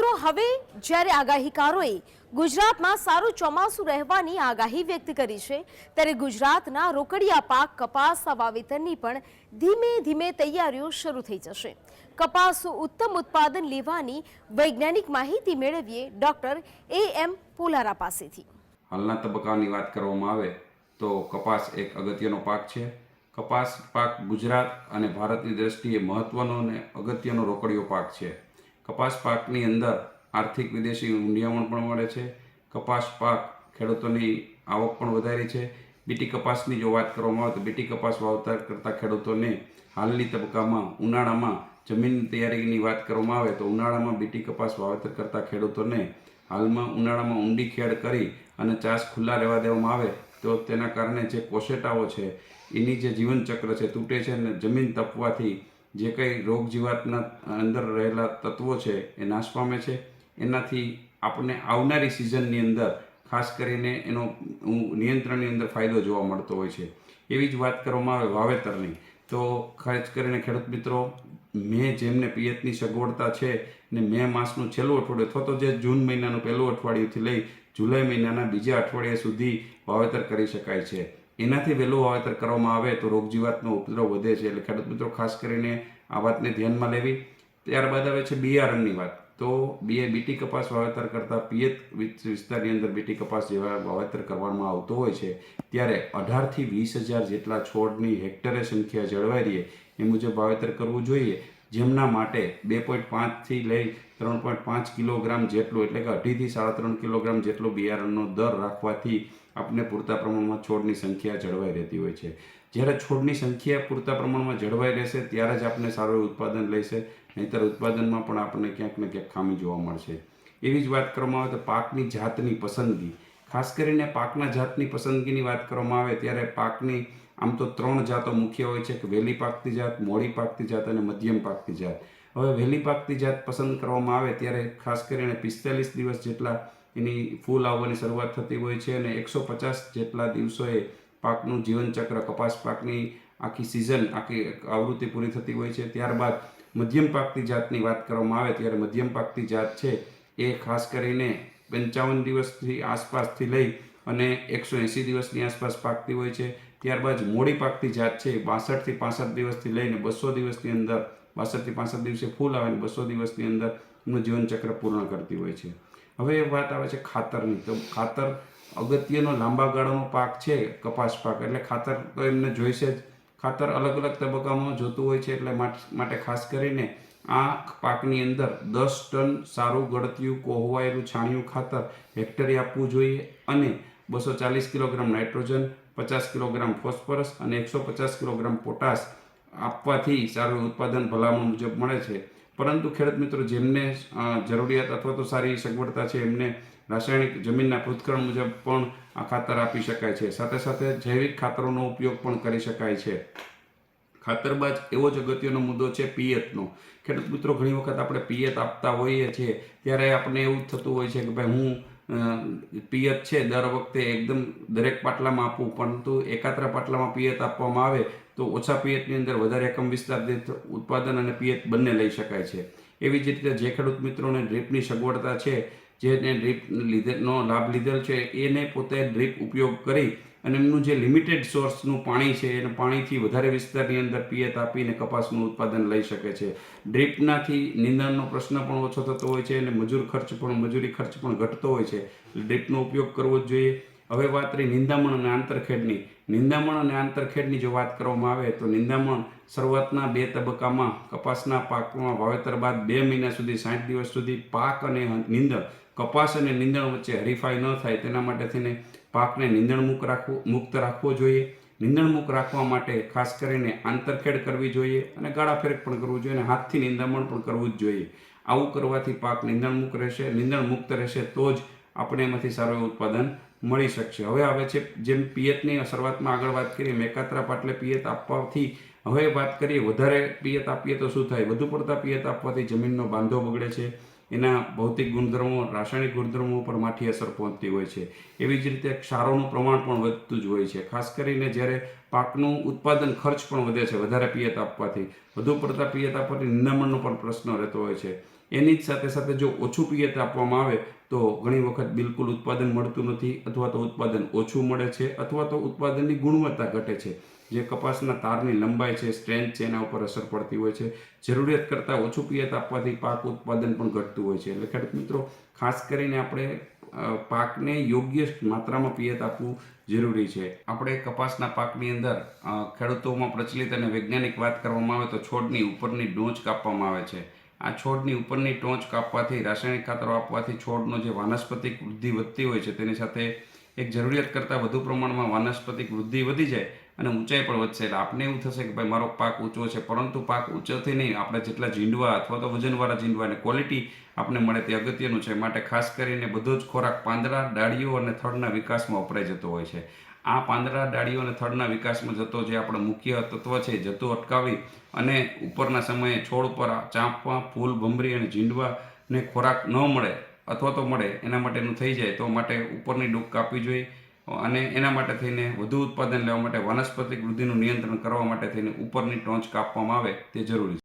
મિત્રો, હવે જ્યારે આગાહીકારોએ ગુજરાતમાં સારું ચોમાસું રહેવાની આગાહી વ્યક્ત કરી છે, ત્યારે ગુજરાતના રોકડિયા પાક કપાસ વાવેતરની પણ ધીમે ધીમે તૈયારીઓ શરૂ થઈ જશે. કપાસનું ઉત્તમ ઉત્પાદન લેવાની વૈજ્ઞાનિક માહિતી મેળવીએ ડોક્ટર એ એમ પોલારા પાસેથી. હાલના તબક્કાની વાત કરવામાં આવે તો કપાસ એક અગત્યનો પાક છે. કપાસ પાક ગુજરાત અને ભારતની દ્રષ્ટિએ મહત્વનો અને અગત્યનો રોકડિયો પાક છે. કપાસ પાકની અંદર આર્થિક વિદેશી ઊંડિયામણ પણ મળે છે. કપાસ પાક ખેડૂતોની આવક પણ વધારી છે. બીટી કપાસની જો વાત કરવામાં આવે તો બીટી કપાસ વાવતર કરતા ખેડૂતોને હાલની તબક્કામાં ઉનાળામાં જમીન તૈયારીની વાત કરવામાં આવે તો ઉનાળામાં બીટી કપાસ વાવેતર કરતા ખેડૂતોને હાલમાં ઉનાળામાં ઊંડી ખેડ કરી અને ચાસ ખુલ્લા રહેવા દેવામાં આવે તો તેના કારણે જે કોશેટાઓ છે, એની જે જીવનચક્ર છે, તૂટે છે અને જમીન તપવાથી જે કંઈ રોગ જીવાતના અંદર રહેલા તત્વો છે, એ નાશ પામે છે. એનાથી આપણને આવનારી સિઝનની અંદર, ખાસ કરીને એનો નિયંત્રણની અંદર ફાયદો જોવા મળતો હોય છે. એવી જ વાત કરવામાં આવે, વાવેતરની. તો ખાસ કરીને ખેડૂત મિત્રો, મેં જેમને પિયતની સગવડતા છે ને મે માસનું છેલ્લું અઠવાડિયું અથવા તો જે જૂન મહિનાનું પહેલું અઠવાડિયુંથી લઈ જુલાઈ મહિનાના બીજા અઠવાડિયા સુધી વાવેતર કરી શકાય છે. એનાથી વહેલું વાવેતર કરવામાં આવે તો રોગજીવાતનો ઉપદ્રવ વધે છે. એટલે ખેડૂત મિત્રો, ખાસ કરીને આ વાતને ધ્યાનમાં લેવી. ત્યારબાદ આવે છે બિયારણની વાત. તો બીએ બીટી કપાસ વાવેતર કરતાં પિયત વિસ્તારની અંદર બીટી કપાસ જેવા વાવેતર કરવામાં આવતો હોય છે. ત્યારે અઢારથી વીસ હજાર જેટલા છોડની હેક્ટરે સંખ્યા જળવાઈ રહે એ મુજબ વાવેતર કરવું જોઈએ. જેમના માટે બે પોઈન્ટ પાંચથી લઈ ત્રણ પોઈન્ટ પાંચ કિલોગ્રામ જેટલું, એટલે કે અઢીથી સાડા ત્રણ કિલોગ્રામ જેટલો બિયારણનો દર રાખવાથી આપણે પૂરતા પ્રમાણમાં છોડની સંખ્યા જળવાઈ રહેતી હોય છે. જ્યારે છોડની સંખ્યા પૂરતા પ્રમાણમાં જળવાઈ રહેશે, ત્યારે જ આપણે સારું ઉત્પાદન લઈશે નહીંતર ઉત્પાદનમાં પણ આપણને ક્યાંક ને ક્યાંક ખામી જોવા મળશે. એવી જ વાત કરવામાં આવે તો પાકની જાતની પસંદગી. ખાસ કરીને પાકના જાતની પસંદગીની વાત કરવામાં આવે ત્યારે પાકની આમ તો ત્રણ જાતો મુખ્ય હોય છે કે વહેલી પાકતી જાત, મોડી પાકતી જાત અને મધ્યમ પાકતી જાત. હવે વહેલી પાકતી જાત પસંદ કરવામાં આવે ત્યારે ખાસ કરીને પિસ્તાલીસ દિવસ જેટલા એની ફૂલ આવવાની શરૂઆત થતી હોય છે અને એકસો પચાસ જેટલા દિવસોએ પાકનું જીવનચક્ર, કપાસ પાકની આખી સિઝન આખી આવૃત્તિ પૂરી થતી હોય છે. ત્યારબાદ મધ્યમ પાકતી જાતની વાત કરવામાં આવે ત્યારે મધ્યમ પાકતી જાત છે એ ખાસ કરીને પંચાવન દિવસથી આસપાસથી લઈ અને એકસો એંસી દિવસની આસપાસ પાકતી હોય છે. ત્યારબાદ મોડી પાકતી જાત છે બાસઠથી પાસઠ દિવસથી લઈને બસો દિવસની અંદર, બાસઠથી પાસઠ દિવસે ફૂલ આવે ને બસો દિવસની અંદર એમનું જીવનચક્ર પૂર્ણ કરતી હોય છે. હવે એ વાત આવે છે ખાતરની. તો ખાતર અગત્યનો લાંબા ગાળાનો પાક છે કપાસ પાક. એટલે ખાતર તો એમને જોઈશે જ. ખાતર અલગ અલગ તબક્કામાં જોતું હોય છે એટલે માટ- ખાસ કરીને આ પાકની અંદર દસ ટન સારું ગળતિયું, કોહવાયેલું, છાણિયું ખાતર હેક્ટરે આપવું જોઈએ અને બસો ચાલીસ કિલોગ્રામ નાઇટ્રોજન, પચાસ કિલોગ્રામ ફોસ્ફરસ અને એકસો પચાસ કિલોગ્રામ પોટાશ આપવાથી સારું ઉત્પાદન ભલામણ મુજબ મળે છે. પરંતુ ખેડૂત મિત્રો, જેમને જરૂરિયાત અથવા તો સારી સગવડતા છે, એમને રાસાયણિક જમીનના પૃથ્થકરણ મુજબ પણ આ ખાતર આપી શકાય છે. સાથે સાથે જૈવિક ખાતરોનો ઉપયોગ પણ કરી શકાય છે. ખાતર બાદ એવો જ અગત્યનો મુદ્દો છે પિયતનો. ખેડૂત મિત્રો, ઘણી વખત આપણે પિયત આપતા હોઈએ છીએ, ત્યારે આપણને એવું થતું હોય છે કે ભાઈ હું પિયત છે, દર વખતે એકદમ દરેક પાટલામાં આપવું. પરંતુ એકાત્ર પાટલામાં પિયત આપવામાં આવે, તો ઓછા પિયતની અંદર વધારે એકમ વિસ્તાર ઉત્પાદન અને પિયત બંને લઈ શકાય છે. એવી જ રીતે જે ખેડૂત મિત્રોને ડ્રીપની સગવડતા છે, જેને ડ્રીપ લીધેનો લાભ લીધેલ છે, એને પોતે ડ્રીપ ઉપયોગ કરી અને એમનું જે લિમિટેડ સોર્સનું પાણી છે, એને પાણીથી વધારે વિસ્તારની અંદર પિયત આપીને કપાસનું ઉત્પાદન લઈ શકે છે. ડ્રીપનાથી નિંદણનો પ્રશ્ન પણ ઓછો થતો હોય છે અને મજૂર ખર્ચ પણ, મજૂરી ખર્ચ પણ ઘટતો હોય છે. ડ્રીપનો ઉપયોગ કરવો જ જોઈએ. હવે વાત રહી નિંદામણ અને આંતરખેડની. નિંદામણ અને આંતરખેડની જો વાત કરવામાં આવે તો નિંદામણ શરૂઆતના બે તબક્કામાં, કપાસના પાકમાં વાવેતર બાદ બે મહિના સુધી, સાઠ દિવસ સુધી પાક અને નિંદણ, કપાસ અને નિંદણ વચ્ચે હરીફાઈ ન થાય તેના માટે થઈને પાકને નીંદણ રાખવો, મુક્ત રાખવો જોઈએ. નિંદણમુક રાખવા માટે ખાસ કરીને આંતરખેડ કરવી જોઈએ અને ગાળા ફેરક પણ કરવું જોઈએ અને હાથથી નિંદામણ પણ કરવું જ જોઈએ. આવું કરવાથી પાક નીંદણમુક્ત રહેશે નિંદણમુક્ત રહેશે તો જ આપણે એમાંથી સારું એવું ઉત્પાદન મળી શકશે. હવે આવે છે જેમ પિયતની શરૂઆતમાં આગળ વાત કરીએ, મેકાત્રા પાટલે પિયત આપવાથી હવે વાત કરીએ, વધારે પિયત આપીએ તો શું થાય? વધુ પડતા પિયત આપવાથી જમીનનો બાંધો બગડે છે. એના ભૌતિક ગુણધર્મો, રાસાયણિક ગુણધર્મો પર માઠી અસર પહોંચતી હોય છે. એવી જ રીતે ક્ષારોનું પ્રમાણ પણ વધતું જ હોય છે. ખાસ કરીને જ્યારે પાકનું ઉત્પાદન ખર્ચ પણ વધે છે, વધારે પિયત આપવાથી. વધુ પડતા પિયત આપવાથી નિંદામણનો પણ પ્રશ્ન રહેતો હોય છે. એની જ સાથે સાથે જો ઓછું પિયત આપવામાં આવે તો ઘણી વખત બિલકુલ ઉત્પાદન મળતું નથી અથવા તો ઉત્પાદન ઓછું મળે છે અથવા તો ઉત્પાદનની ગુણવત્તા ઘટે છે. જે કપાસના તારની લંબાઈ છે સ્ટ્રેન્થ છે, એના ઉપર અસર પડતી હોય છે. જરૂરિયાત કરતાં ઓછું પિયત આપવાથી પાક ઉત્પાદન પણ ઘટતું હોય છે. એટલે ખેડૂત મિત્રો, ખાસ કરીને આપણે પાકને યોગ્ય માત્રામાં પિયત આપવું જરૂરી છે. આપણે કપાસના પાકની અંદર ખેડૂતોમાં પ્રચલિત અને વૈજ્ઞાનિક વાત કરવામાં આવે તો છોડની ઉપરની ડોંચ કાપવામાં આવે છે. આ છોડની ઉપરની ટોંચ કાપવાથી, રાસાયણિક ખાતરો આપવાથી છોડનો જે વાનસ્પતિક વૃદ્ધિ વધતી હોય છે, તેની સાથે એક જરૂરિયાત કરતાં વધુ પ્રમાણમાં વાનસ્પતિક વૃદ્ધિ વધી જાય અને ઊંચાઈ પણ વધશે. એટલે આપને એવું થશે કે ભાઈ, મારો પાક ઊંચો છે, પરંતુ પાક ઊંચોથી નહીં, આપણે જેટલા ઝીંડવા અથવા તો વજનવાળા ઝીંડવા અને ક્વોલિટી આપને મળે તે અગત્યનું છે. માટે ખાસ કરીને બધો જ ખોરાક પાંદડા, ડાળીઓ અને થડના વિકાસમાં વપરાઈ જતો હોય છે. આ પાંદડા, ડાળીઓ અને થડના વિકાસમાં જતો જે આપણો મુખ્ય તત્વ છે, જતો અટકાવી અને ઉપરના સમયે છોડ ઉપર ચાંપવા, ફૂલ ભમરી અને ઝીંડવાને ખોરાક ન મળે અથવા તો મળે, એના માટેનું થઈ જાય, તો માટે ઉપરની ડૂક કાપવી જોઈએ અને એના માટે થઈને વધુ ઉત્પાદન લેવા માટે વનસ્પતિક વૃદ્ધિનું નિયંત્રણ કરવા માટે થઈને ઉપરની ટોંચ કાપવામાં આવે તે જરૂરી છે.